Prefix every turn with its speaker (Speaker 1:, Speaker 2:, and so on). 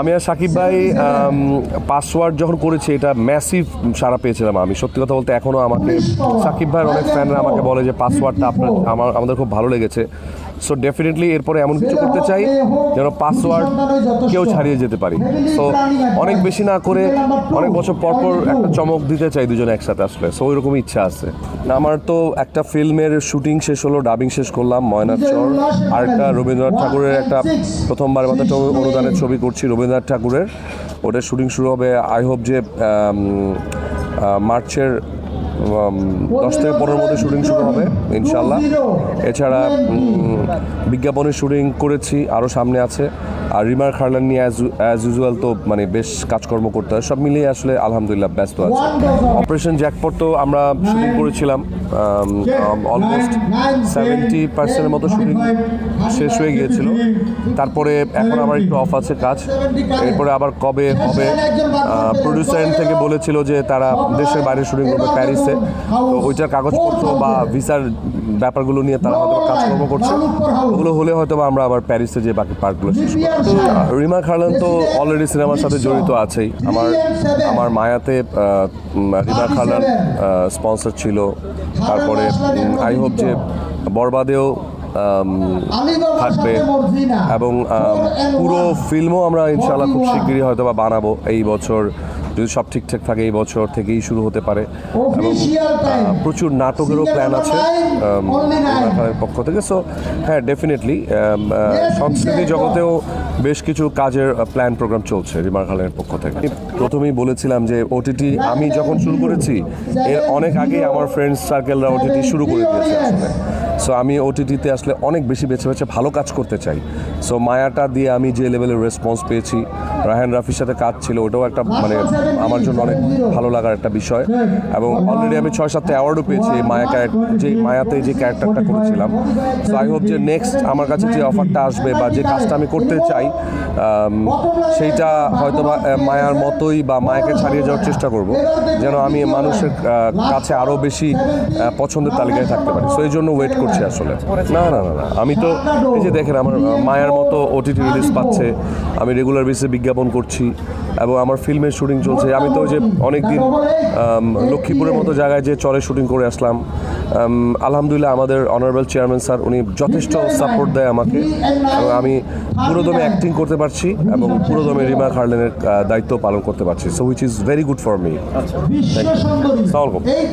Speaker 1: আমি আর সাকিব ভাই পাসওয়ার্ড যখন করেছি, এটা ম্যাসিভ সারা পেয়েছিলাম আমি। সত্যি কথা বলতে এখনও আমাকে সাকিব ভাইয়ের অনেক ফ্যানরা আমাকে বলে যে পাসওয়ার্ডটা আপনার আমার, আমাদের খুব ভালো লেগেছে। সো ডেফিনেটলি এরপরে এমন কিছু করতে চাই যেন পাসওয়ার্ড কেউ ছাড়িয়ে যেতে পারি। সো অনেক বেশি না করে অনেক বছর পর পর একটা চমক দিতে চাই দুজনে একসাথে আসলে। সো ওই রকম ইচ্ছা আছে। আমার তো একটা ফিল্মের শুটিং শেষ হলো, ডাবিং শেষ করলাম, ময়নার চর, আর একটা রবীন্দ্রনাথ ঠাকুরের একটা প্রথমবার মতো অনুদানের ছবি করছি রবীন্দ্রনাথ ঠাকুরের। ওটার শুটিং শুরু হবে আই হোপ যে মার্চের দশ থেকে পনেরোর মধ্যে শুটিং শুরু হবে ইনশাল্লাহ এছাড়া বিজ্ঞাপনের শুটিং করেছি আরও সামনে আছে। আর রিমার খারলান নিয়ে অ্যাজ অ্যাজ ইউজুয়াল তো মানে বেশ কাজকর্ম করতে হয়। সব মিলিয়ে আসলে আলহামদুলিল্লাহ ব্যস্ত আছে। অপারেশন জ্যাকপট তো আমরা শুটিং করেছিলাম। অলমোস্ট সেভেন্টি পার্সেন্টের মতো শুটিং শেষ হয়ে গিয়েছিল। তারপরে এখন আবার একটু অফ আছে কাজ। এরপরে আবার কবে হবে? প্রডিউসার থেকে বলেছিল যে তারা দেশের বাইরে শুটিং করবে প্যারিসে তো ওইটার কাগজপত্র বা ভিসার ব্যাপারগুলো নিয়ে তারা হয়তো কাজকর্ম করছে। ওগুলো হলে হয়তো বা আমরা আবার প্যারিসে যে বাকি পার্কগুলো শেষ। রিমা খারলান তো অলরেডি সিনেমার সাথে জড়িত আছেই। আমার আমার মায়াতে রিমা খারলান স্পন্সর ছিল। তারপরে আই হোপ যে বরবাদেও থাকবে এবং পুরো ফিল্মও আমরা ইনশাআল্লাহ খুব শিগগিরই হয়তো বা বানাবো এই বছর। যদি সব ঠিকঠাক থাকে এই বছর থেকেই শুরু হতে পারে। এবং প্রচুর নাটকেরও প্ল্যান আছে পক্ষ থেকে। সো হ্যাঁ ডেফিনেটলি সংস্কৃতি জগতেও বেশ কিছু কাজের প্ল্যান প্রোগ্রাম চলছে রিমা খানের পক্ষ থেকে। প্রথমেই বলেছিলাম যে ওটিটি আমি যখন শুরু করেছি এর অনেক আগেই আমার ফ্রেন্ডস সার্কেলরা ওটিটি শুরু করে দিয়েছে আসলে সো আমি ওটিটিতে আসলে অনেক বেশি বেছে বেছে ভালো কাজ করতে চাই। সো মায়াটা দিয়ে আমি যে লেভেলের রেসপন্স পেয়েছি রাহান রাফির সাথে কাজ ছিল, ওটাও একটা মানে আমার জন্য অনেক ভালো লাগার একটা বিষয়। এবং অলরেডি আমি ছয় সাতটা অ্যাওয়ার্ডও পেয়েছি এই মায়া যে মায়াতে যে ক্যারেক্টারটা করেছিলাম। সো আই হোপ যে নেক্সট আমার কাছে যে অফারটা আসবে বা যে কাজটা আমি করতে চাই সেইটা হয়তো মায়ার মতোই বা মায়াকে ছাড়িয়ে যাওয়ার চেষ্টা করব, যেন আমি মানুষের কাছে আরও বেশি পছন্দের তালিকায় থাকতে পারি। সো এই জন্য ওয়েট করছি। আসলে। না না না না। আমি তো এই যে দেখেন আমার মায়ার মতো ওটিটি রিলিজ পাচ্ছে। আমি রেগুলার বেসে বিজ্ঞাপন করছি এবং আমার ফিল্মের শুটিং চলছে। আমি তো ওই যে অনেকদিন লক্ষ্মীপুরের মতো জায়গায় যে চরে শুটিং করে আসলাম আলহামদুলিল্লাহ আমাদের অনারেবল চেয়ারম্যান স্যার উনি যথেষ্ট সাপোর্ট দেয় আমাকে। এবং আমি পুরোদমে অ্যাক্টিং করতে পারছি এবং পুরোদমে রিমা খার্লেনের দায়িত্ব পালন করতে পারছি। So which is very good for me আলাইকুম।
Speaker 2: এই